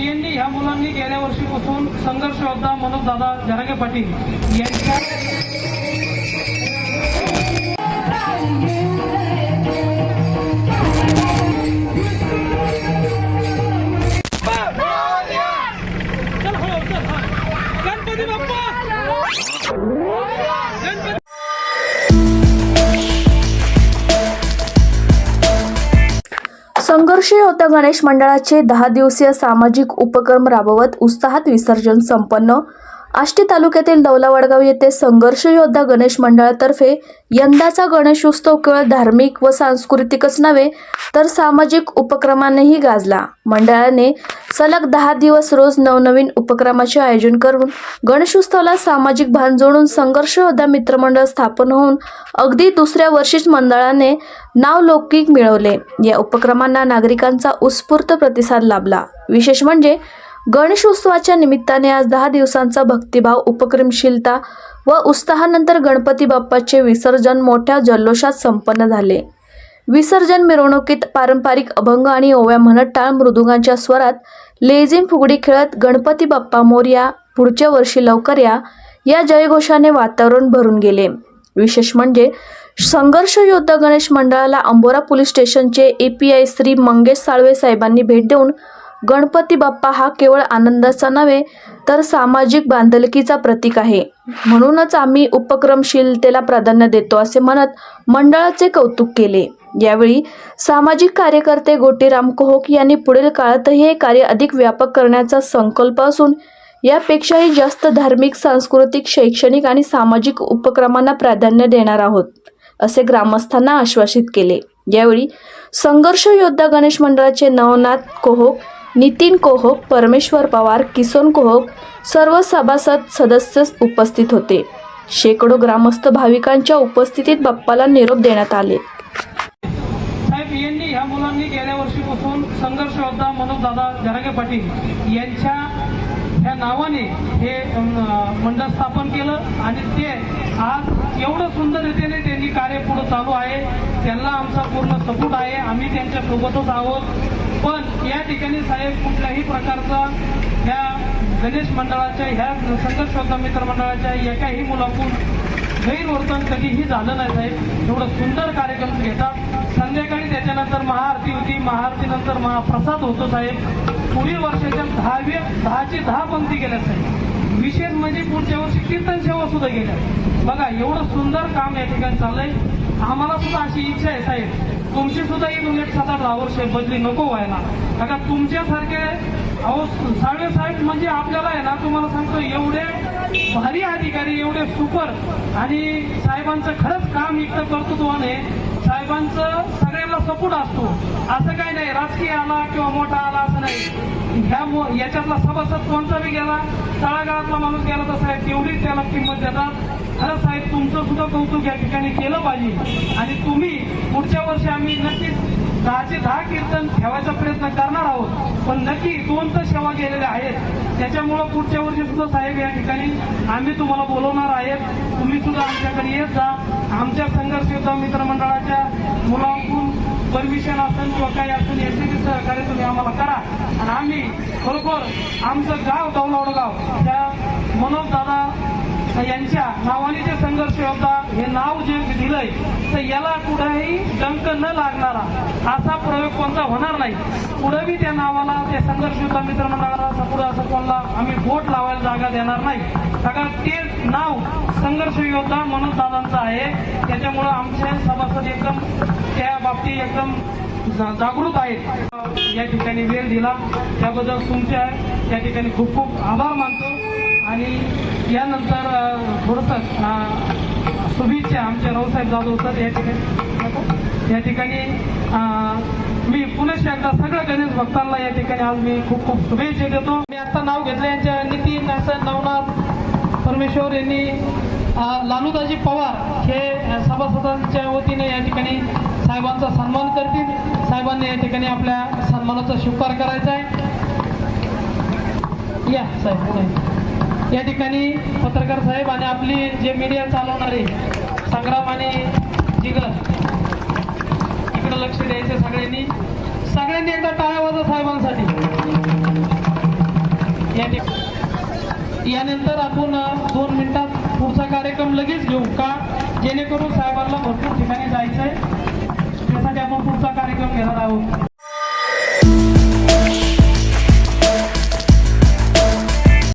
PND ह्या मुलांनी गेल्या वर्षीपासून संघर्ष योद्धा मनोज दादा जरागे पाटील यांच्या गणपती बाप्पा! संघर्ष योद्धा गणेश मंडळाचे दहा दिवसीय सामाजिक उपक्रम राबवत उत्साहात विसर्जन संपन्न आष्टी तालुक्यातील दौलावडगाव येथे संघर्ष योद्धा गणेश मंडळातर्फे यंदाचा गणेशोत्सव केवळ धार्मिक व सांस्कृतिकच नव्हे तर सामाजिक उपक्रमानेही गाजला. मंडळाने सलग दहा दिवस रोज नवनवीन उपक्रमाचे आयोजन करून गणेशोत्सवाला सामाजिक भान जोडून संघर्ष योद्धा मित्रमंडळ स्थापन होऊन अगदी दुसऱ्या वर्षीच मंडळाने नाव लौकिक मिळवले. या उपक्रमांना नागरिकांचा उत्स्फूर्त प्रतिसाद लाभला. विशेष म्हणजे गणेशोत्सवाच्या निमित्ताने आज दहा दिवसांचा भक्तिभाव उपक्रमशीलता व उत्साहानंतर गणपती बाप्पाचे विसर्जन मोठ्या जल्लोषात संपन्न झाले. विसर्जन मिरवणुकीत पारंपरिक अभंग आणि ओव्या म्हणत टाळ मृदुंगांच्या स्वरात लेझिम फुगडी खेळत गणपती बाप्पा मोर्या पुढच्या वर्षी लवकर या या जयघोषाने वातावरण भरून गेले. विशेष म्हणजे संघर्ष योद्धा गणेश मंडळाला अंबोरा पोलीस स्टेशनचे A P I Shri Mangesh Salve साहेबांनी भेट देऊन गणपती बाप्पा हा केवळ आनंदाचा नव्हे तर सामाजिक बांधलकीचा प्रतीक आहे. म्हणूनच आम्ही उपक्रमशीलतेला प्राधान्य देतो असे म्हणत मंडळाचे कौतुक केले. यावेळी सामाजिक कार्यकर्ते गोटीराम कोहक यांनी पुढील काळातही हे कार्य अधिक व्यापक करण्याचा संकल्प असून यापेक्षाही जास्त धार्मिक सांस्कृतिक शैक्षणिक आणि सामाजिक उपक्रमांना प्राधान्य देणार आहोत असे ग्रामस्थांना आश्वासित केले. यावेळी संघर्ष योद्धा गणेश मंडळाचे नवनाथ कोहक नितीन कोहक परमेश्वर पवार किसन कोहक सर्व सभासद सदस्य उपस्थित होते. शेकडो ग्रामस्थ भाविकांच्या उपस्थितीत बाप्पाला निरोप देण्यात आले. साहेब यांनी ह्या मुलांनी गेल्या वर्षीपासून संघर्ष होता मनोज दादा जरागे पाटील यांच्या ह्या नावाने हे मंडळ स्थापन केलं आणि ते आज एवढं सुंदर रीतीने त्यांनी कार्य पुढे चालू आहे. त्यांना आमचा पूर्ण सपोर्ट आहे. आम्ही त्यांच्या सोबतच आहोत. पण या ठिकाणी साहेब कुठल्याही प्रकारचा ह्या गणेश मंडळाच्या ह्या संघर्ष मित्र मंडळाच्या एकाही मुलाकडून गैरवर्तन कधीही झालं नाही साहेब. एवढं सुंदर कार्यक्रम घेतात. महाआरतीनंतर महाप्रसाद होतो साहेब. पुढील वर्षाच्या दहावी दहाची दहा पंक्ती गेल्या साहेब. विशेष म्हणजे पुढच्या वर्षी कीर्तन सेवा सुद्धा गेल्या. बघा एवढं सुंदर काम या ठिकाणी चाललंय. आम्हाला सुद्धा अशी इच्छा आहे साहेब. तुमची सुद्धा एक एक सात आठ दहा वर्ष बदली नको व्हायला. बघा तुमच्यासारखे अहो साळवे साहेब म्हणजे आपल्याला आहे ना तुम्हाला सांगतो एवढे भारी अधिकारी एवढे सुपर आणि साहेबांचं खरंच काम इतकं कर्तृत्वाने साहेबांचं सगळ्यांना सपोर्ट असतो. असं काही नाही राजकीय आला किंवा मोठा आला असं नाही. ह्या याच्यातला सभासद कोणता बी गेला तळागाळातला माणूस गेला तर साहेब तेवढीच त्याला किंमत देतात. खरं साहेब तुमचं सुद्धा कौतुक या ठिकाणी केलं पाहिजे. आणि तुम्ही पुढच्या वर्षी आम्ही नक्कीच दहाचे दहा कीर्तन ठेवायचा प्रयत्न करणार आहोत. पण नक्की दोन तर सेवा गेलेल्या आहेत? त्याच्यामुळं पुढच्या वर्षी सुद्धा साहेब या ठिकाणी आम्ही तुम्हाला बोलवणार आहेत. तुम्ही सुद्धा आमच्याकडे येत जा. आमच्या संघर्ष योद्धा मित्रमंडळाच्या मुलांकडून परमिशन असेल किंवा काही असेल याचे बी सहकार्य तुम्ही आम्हाला करा. आणि आम्ही खरोखर आमचं गाव दौलवड गाव त्या मनोज यांच्या नावाने जे संघर्ष योद्धा हे नाव जे दिलंय तर याला कुठेही डंक न लागणारा असा प्रयोग कोणता होणार नाही. पुढंबी त्या नावाला त्या संघर्ष योद्धा मित्रमंडळाला असं पुढे असं कोणाला आम्ही बोट लावायला जागा देणार नाही. कारण ते नाव संघर्ष योद्धा मनोज दादांचं आहे. त्याच्यामुळं आमचे सभासद एकदम त्या बाबतीत एकदम जा- जागृत आहेत. या ठिकाणी वेळ दिला. त्याबद्दल तुमच्या या ठिकाणी खूप खूप आभार मानतो. आणि यानंतर थोडंसं शुभेच्छा आमच्या रावसाहेब जाधव सर या ठिकाणी. या ठिकाणी मी पुनश एकदा सगळ्या गणेश भक्तांना या ठिकाणी आज मी खूप खूप शुभेच्छा देतो. मी आता नाव घेतलं यांच्या नितीन असं नवनाथ परमेश्वर यांनी लालूदाजी पवार हे सभासदांच्या वतीने या ठिकाणी साहेबांचा सन्मान करतील. साहेबांनी या ठिकाणी आपल्या सन्मानाचा स्वीकार करायचा आहे. या साहेब पुढे या ठिकाणी पत्रकार साहेब आणि आपली जे मीडिया चालवणारे संग्राम आणि जिगर इकडे लक्ष द्यायचं सगळ्यांनी. सगळ्यांनी एकदा टाळ्या वाजा साहेबांसाठी. ठिकाणी यानंतर आपण दोन मिनिटात पुढचा कार्यक्रम लगेच घेऊ का? जेणेकरून साहेबांना भरपूर ठिकाणी जायचंय. त्यासाठी आपण पुढचा कार्यक्रम घेणार आहोत.